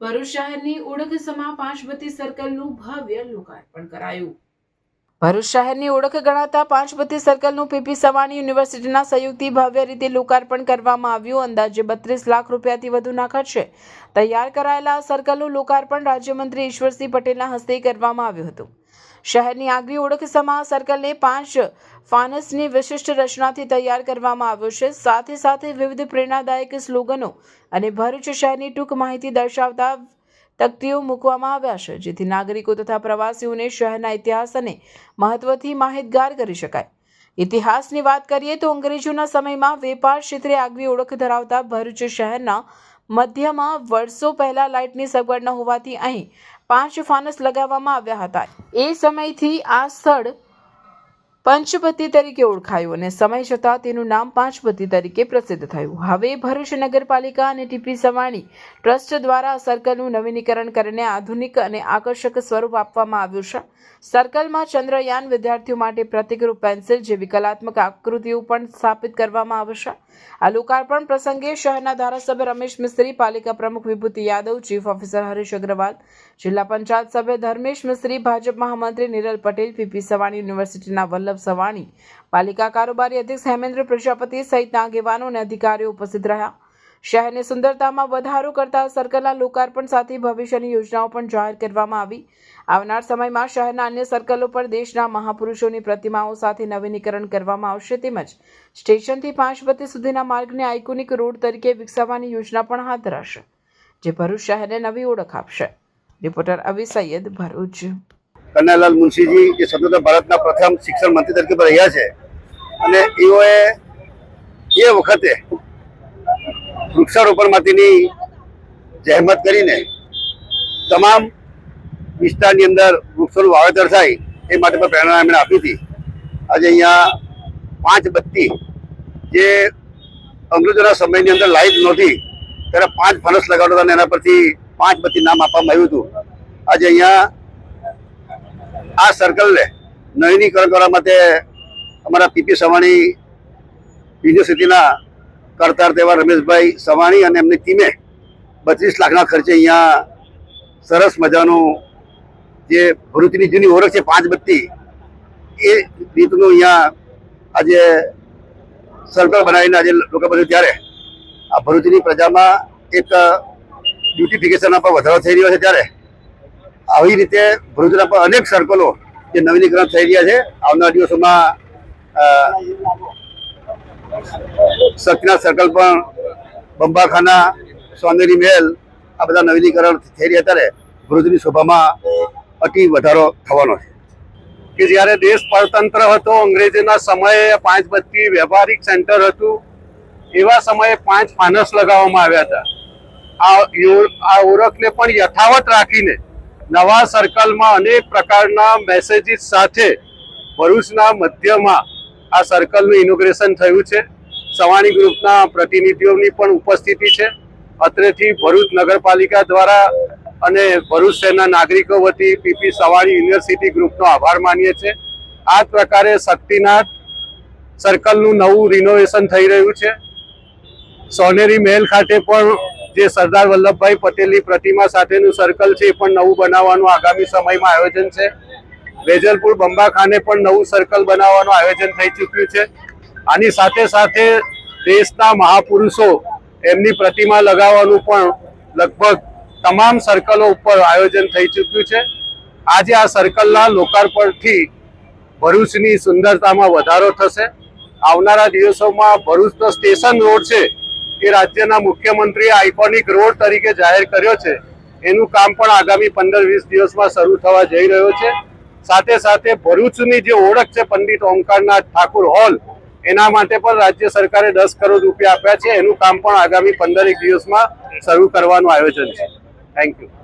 ભરૂચ શહેરની ઓળખ સમા પાંચબત્તી સર્કલનું ભવ્ય લોકાર્પણ કરાયું. ભરૂચ શહેરની ઓળખ ગણાતા પાંચબત્તી સર્કલનું પીપી સવાણી યુનિવર્સિટીના સહયોગથી ભવ્ય રીતે લોકાર્પણ કરવામાં આવ્યું. અંદાજે બત્રીસ લાખ રૂપિયાથી વધુના ખર્ચે તૈયાર કરાયેલા સર્કલનું લોકાર્પણ રાજ્યમંત્રી ઈશ્વરસિંહ પટેલના હસ્તે કરવામાં આવ્યું હતું. શહેરની આગવી ઓળખ સમા સર્કલને પાંચ ફાનસની વિશિષ્ટ રચનાથી તૈયાર કરવામાં આવ્યો છે. સાથે સાથે વિવિધ પ્રેરણાદાયક સ્લોગનો અને ભરૂચ શહેરની ટૂંક માહિતી દર્શાવતા તકતીઓ મૂકવામાં આવ્યા છે, જેથી નાગરિકો તથા પ્રવાસીઓને શહેરના ઇતિહાસ અને મહત્વથી માહિતગાર કરી શકાય. ઇતિહાસની વાત કરીએ તો અંગ્રેજોના સમયમાં વેપાર ક્ષેત્રે આગવી ઓળખ ધરાવતા ભરૂચ શહેરના મધ્યમાં વર્ષો પહેલા લાઇટની સગવડ ન હોવાથી અહીં પાંચ ફાનસ લગાવવામાં આવ્યા હતા. એ સમયથી આ સ્થળ પંચપતિ તરીકે ઓળખાયું અને સમય જતાં તેનું નામ પાંચપતિ તરીકે પ્રસિદ્ધ થયું. હવે ભરૂચ નગરપાલિકા અને ટીપી સવાણી ટ્રસ્ટ દ્વારા સર્કલનું નવીનીકરણ કરીને આધુનિક અને આકર્ષક સ્વરૂપ આપવામાં આવ્યું છે. સર્કલમાં ચંદ્રયાન વિદ્યાર્થીઓ માટે પ્રતિકરૂપ પેન્સિલ જેવી કલાત્મક આકૃતિઓ પણ સ્થાપિત કરવામાં આવશે આ લોકાર્પણ પ્રસંગે શહેરના ધારાસભ્ય રમેશ મિસ્ત્રી, પાલિકા પ્રમુખ વિભૂતિ યાદવ, ચીફ ઓફિસર હરીશ અગ્રવાલ, જિલ્લા પંચાયત સભ્ય ધર્મેશ મિસ્ત્રી, ભાજપ મહામંત્રી નિરલ પટેલ, પીપી સવાણી યુનિવર્સિટીના વલ્લભ સવાણી. પાલિકા કારોબારી અધ્યક્ષ હેમેન્દ્ર પ્રજાપતિ સહિતના આગેવાનો અને અધિકારીઓ ઉપસ્થિત રહ્યા. શહેરની સુંદરતામાં વધારો કરતા સર્કલના લોકાર્પણ સાથે ભવિષ્યની યોજનાઓ પણ જાહેર કરવામાં આવી. આવનાર સમયમાં શહેરના અન્ય સર્કલો પર દેશના મહાપુરુષોની પ્રતિમાઓ સાથે નવીનીકરણ કરવામાં આવશે તેમજ સ્ટેશનથી પાંચબત્તી સુધીના માર્ગને આઇકોનિક રોડ તરીકે વિકસાવવાની યોજના પણ હાથ ધરાશે, જે ભરૂચ શહેરને નવી ઓળખ આપશે. રિપોર્ટર અવી સૈયદ ભરૂચ. કનૈયાલાલ મુનશીજી, જે સ્વતંત્ર ભારતના પ્રથમ શિક્ષણ મંત્રી તરીકે પણ રહ્યા છે. અને એઓએ એ વખતે વૃક્ષારોપણ માટેની જહેમત કરીને તમામ વિસ્તારની અંદર વૃક્ષોનું વાવેતર થાય એ માટે પણ પ્રેરણા એમણે આપી હતી. આજે અહીંયા પાંચ બત્તી જે અંગ્રેજોના સમયની અંદર લાઈટ નહોતી, ત્યારે પાંચ ફણસ લગાડતા અને એના પરથી પાંચ બત્તી નામ આપવામાં આવ્યું હતું. આજે અહીંયા આ સર્કલને નવીનીકરણ કરવા માટે અમારા પીપી સવાણી યુનિવર્સિટીના કરતાર તેવા રમેશભાઈ સવાણી અને એમની ટીમે બત્રીસ લાખના ખર્ચે અહીંયા સરસ મજાનું જે ભરૂચની જૂની ઓળખ છે પાંચ બત્તી, એ રીતનું અહીંયા આજે સર્કલ બનાવીને આજે લોકો બધું ત્યારે આ ભરૂચની પ્રજામાં એક બ્યુટિફિકેશનના પર વધારો થઈ રહ્યો છે ત્યારે આવી રીતે ભરૂચના પર અનેક સર્કલો જે નવીનીકરણ થઈ રહ્યા છે. આવનાર દિવસોમાં સચના સર્કલ પણ બંબાખાના, સોનેરી મહેલ, આ બધા નવીનીકરણ થઈ રહ્યા ત્યારે ભરૂચની શોભામાં અતિ વધારો થવાનો છે. કે જ્યારે દેશ પરતંત્ર હતો, અંગ્રેજોના સમયે પાંચ બત્તી વ્યવહારિક સેન્ટર હતું, એવા સમયે પાંચ ફાનસ લગાવવામાં આવ્યા હતા. આ આ ઓળખને પણ યથાવત રાખીને નવા સર્કલમાં અનેક પ્રકારના મેસેજીસ સાથે ભરૂચના મધ્યમાં આ સર્કલનું ઇનોગ્રેશન થયું છે. સવાણી ગ્રુપના પ્રતિનિધિઓની પણ ઉપસ્થિતિ છે. અત્રેથી ભરૂચ નગરપાલિકા દ્વારા અને ભરૂચ શહેરના નાગરિકો વતી પીપી સવાણી યુનિવર્સિટી ગ્રુપનો આભાર માનીએ છીએ. આ પ્રકારે શક્તિનાથ સર્કલનું નવું રિનોવેશન થઈ રહ્યું છે. સોનેરી મહેલ ખાતે પણ જે સરદાર વલ્લભભાઈ પટેલની પ્રતિમા સાથેનું સર્કલ છે એ પણ નવું બનાવવાનું આગામી સમયમાં આયોજન છે. વેજલપુર બંબાખાને પણ નવું સર્કલ બનાવવાનું આયોજન થઈ ચૂક્યું છે. આની સાથે સાથે દેશના મહાપુરુષો એમની પ્રતિમા લગાવવાનું પણ લગભગ તમામ સર્કલો ઉપર આયોજન થઈ ચૂક્યું છે. આજે આ સર્કલના લોકાર્પણથી ભરૂચની સુંદરતામાં વધારો થશે. આવનારા દિવસોમાં ભરૂચનો સ્ટેશન રોડ છે. એ રાજ્યના મુખ્યમંત્રીએ આઇકોનિક રોડ તરીકે જાહેર કર્યો છે. એનું કામ પણ આગામી પંદર વીસ દિવસમાં શરૂ થવા જઈ રહ્યો છે. સાથે સાથે ભરૂચની જે ઓળખ છે પંડિત ઓમકારનાથ ઠાકુર હોલ, એના માટે પણ રાજ્ય સરકારે દસ કરોડ રૂપિયા આપ્યા છે. એનું કામ પણ આગામી પંદરેક દિવસમાં શરૂ કરવાનું આયોજન છે. Thank you